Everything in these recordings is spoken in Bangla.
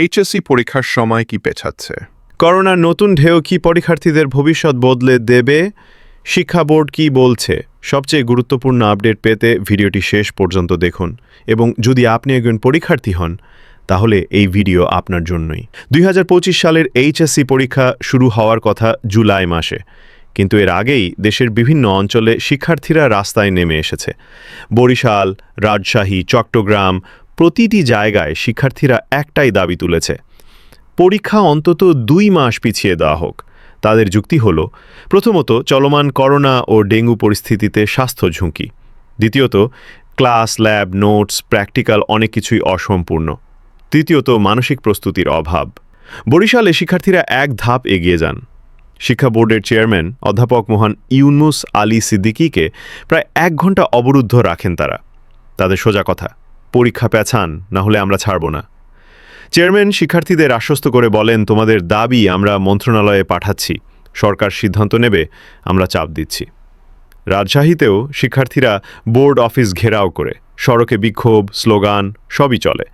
এইচএসসি পরীক্ষার সময় কি পেছাচ্ছে? করোনার নতুন ঢেউ কি পরীক্ষার্থীদের ভবিষ্যৎ বদলে দেবে? শিক্ষা বোর্ড কি বলছে? সবচেয়ে গুরুত্বপূর্ণ আপডেট পেতে ভিডিওটি শেষ পর্যন্ত দেখুন এবং যদি আপনি একজন পরীক্ষার্থী হন, তাহলে এই ভিডিও আপনার জন্যই। দুই হাজার পঁচিশ সালের এইচএসসি পরীক্ষা শুরু হওয়ার কথা জুলাই মাসে। কিন্তু এর আগেই দেশের বিভিন্ন অঞ্চলে শিক্ষার্থীরা রাস্তায় নেমে এসেছে। বরিশাল, রাজশাহী, চট্টগ্রাম প্রতিটি জায়গায় শিক্ষার্থীরা একটাই দাবি তুলেছে। পরীক্ষা অন্তত দুই মাস পিছিয়ে দেওয়া হোক। তাদের যুক্তি হল, প্রথমত, চলমান করোনা ও ডেঙ্গু পরিস্থিতিতে স্বাস্থ্য ঝুঁকি। দ্বিতীয়ত, ক্লাস, ল্যাব, নোটস, প্র্যাকটিক্যাল অনেক কিছুই অসম্পূর্ণ। তৃতীয়ত, মানসিক প্রস্তুতির অভাব। বরিশালে শিক্ষার্থীরা এক ধাপ এগিয়ে যান। শিক্ষা বোর্ডের চেয়ারম্যান অধ্যাপক মোহান ইউনুস আলী সিদ্দিকীকে প্রায় এক ঘণ্টা অবরুদ্ধ রাখেন তারা। তাদের সোজা কথা পরীক্ষা পেছান, না হলে আমরা ছাড়ব না। চেয়ারম্যান শিক্ষার্থীদের আশ্বস্ত করে বলেন, তোমাদের দাবি আমরা মন্ত্রণালয়ে পাঠাচ্ছি। সরকার সিদ্ধান্ত নেবে, আমরা চাপ দিচ্ছি। রাজশাহীতেও শিক্ষার্থীরা বোর্ড অফিস ঘেরাও করে। সড়কে বিক্ষোভ, স্লোগান, সবই চলে।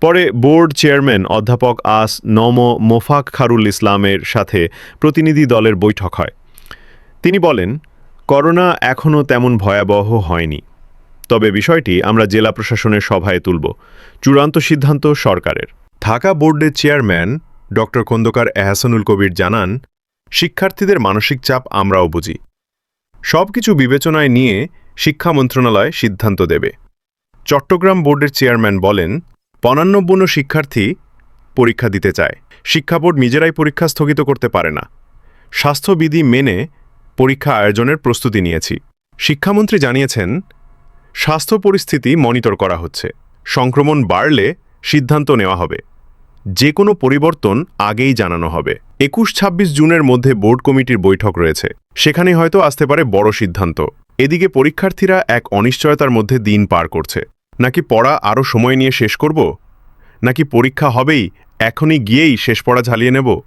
পরে বোর্ড চেয়ারম্যান অধ্যাপক আস নম মোফাক খারুল ইসলামের সাথে প্রতিনিধি দলের বৈঠক হয়। তিনি বলেন, করোনা এখনও তেমন ভয়াবহ হয়নি। তবে বিষয়টি আমরা জেলা প্রশাসনের সভায় তুলব। চূড়ান্ত সিদ্ধান্ত সরকারের। ঢাকা বোর্ডের চেয়ারম্যান ড. খন্দকার এহসানুল কবির জানান, শিক্ষার্থীদের মানসিক চাপ আমরাও বুঝি। সবকিছু বিবেচনায় নিয়ে শিক্ষা মন্ত্রণালয় সিদ্ধান্ত দেবে। চট্টগ্রাম বোর্ডের চেয়ারম্যান বলেন পনান্নব্বন্ন শিক্ষার্থী পরীক্ষা দিতে চায়। শিক্ষা বোর্ড নিজেরাই পরীক্ষা স্থগিত করতে পারে না। স্বাস্থ্যবিধি মেনে পরীক্ষা আয়োজনের প্রস্তুতি নিয়েছি। শিক্ষামন্ত্রী জানিয়েছেন স্বাস্থ্য পরিস্থিতি মনিটর করা হচ্ছে। সংক্রমণ বাড়লে সিদ্ধান্ত নেওয়া হবে। যে কোনো পরিবর্তন আগেই জানানো হবে। একুশ ছাব্বিশ জুনের মধ্যে বোর্ড কমিটির বৈঠক রয়েছে। সেখানে হয়তো আসতে পারে বড় সিদ্ধান্ত। এদিকে পরীক্ষার্থীরা এক অনিশ্চয়তার মধ্যে দিন পার করছে। নাকি পড়া আরও সময় নিয়ে শেষ করব? নাকি পরীক্ষা হবেই, এখনই গিয়েই শেষ পড়া ঝালিয়ে নেব?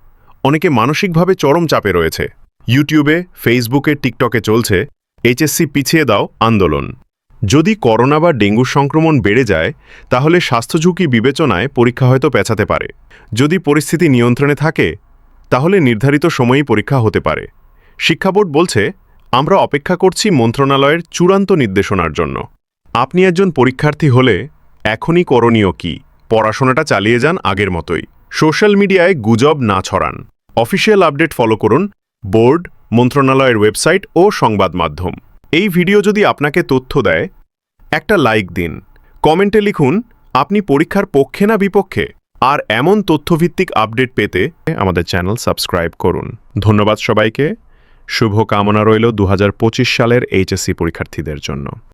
অনেকে মানসিকভাবে চরম চাপে রয়েছে। ইউটিউবে, ফেসবুকে, টিকটকে চলছে। এইচএসসি পিছিয়ে দাও আন্দোলন। যদি করোনা বা ডেঙ্গু সংক্রমণ বেড়ে যায়, তাহলে স্বাস্থ্য ঝুঁকি বিবেচনায় পরীক্ষা হয়তো পেছাতে পারে। যদি পরিস্থিতি নিয়ন্ত্রণে থাকে, তাহলে নির্ধারিত সময়েই পরীক্ষা হতে পারে। শিক্ষা বোর্ড বলছে, আমরা অপেক্ষা করছি মন্ত্রণালয়ের চূড়ান্ত নির্দেশনার জন্য। আপনি একজন পরীক্ষার্থী হলে এখনই করণীয় কি? পড়াশোনাটা চালিয়ে যান আগের মতোই। সোশ্যাল মিডিয়ায় গুজব না ছড়ান। অফিসিয়াল আপডেট ফলো করুন বোর্ড, মন্ত্রণালয়ের ওয়েবসাইট ও সংবাদ মাধ্যম। এই ভিডিও যদি আপনাকে তথ্য দেয়, একটা লাইক দিন। কমেন্টে লিখুন, আপনি পরীক্ষার পক্ষে না বিপক্ষে? আর এমন তথ্যভিত্তিক আপডেট পেতে আমাদের চ্যানেল সাবস্ক্রাইব করুন। ধন্যবাদ সবাইকে। শুভকামনা রইল দু হাজার পঁচিশ সালের এইচএসসি পরীক্ষার্থীদের জন্য।